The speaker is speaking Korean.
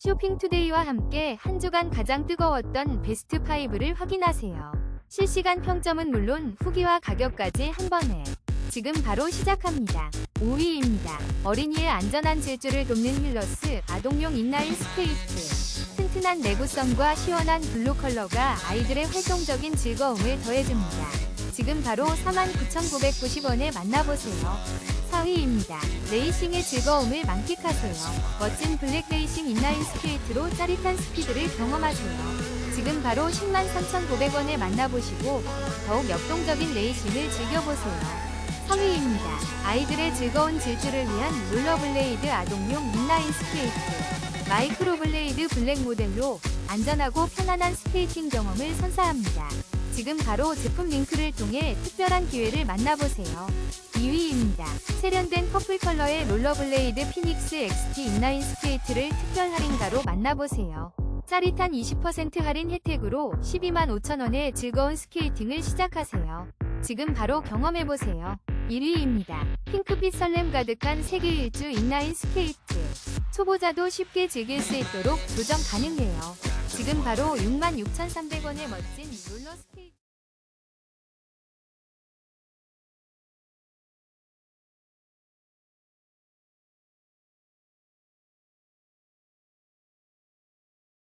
쇼핑투데이와 함께 한 주간 가장 뜨거웠던 베스트 5를 확인하세요. 실시간 평점은 물론 후기와 가격까지 한 번에. 지금 바로 시작합니다. 5위입니다. 어린이의 안전한 질주를 돕는 힐러스 아동용 인라인 스케이트. 튼튼한 내구성과 시원한 블루 컬러가 아이들의 활동적인 즐거움을 더해줍니다. 지금 바로 49,990원에 만나보세요. 4위입니다. 레이싱의 즐거움을 만끽하세요. 멋진 블랙 레이싱 인라인 스케이트로 짜릿한 스피드를 경험하세요. 지금 바로 103,900원에 만나보시고 더욱 역동적인 레이싱을 즐겨보세요. 3위입니다. 아이들의 즐거운 질주를 위한 롤러블레이드 아동용 인라인 스케이트. 마이크로블레이드 블랙 모델로 안전하고 편안한 스케이팅 경험을 선사합니다. 지금 바로 제품 링크를 통해 특별한 기회를 만나보세요. 2위입니다. 세련된 퍼플 컬러의 롤러블레이드 피닉스 XT 인라인 스케이트를 특별 할인가로 만나보세요. 짜릿한 20% 할인 혜택으로 12만 5천원의 즐거운 스케이팅을 시작하세요. 지금 바로 경험해보세요. 1위입니다. 핑크빛 설렘 가득한 세계 일주 인라인 스케이트. 초보자도 쉽게 즐길 수 있도록 조정 가능해요. 지금 바로 66,300원의 멋진 롤러 스케이트.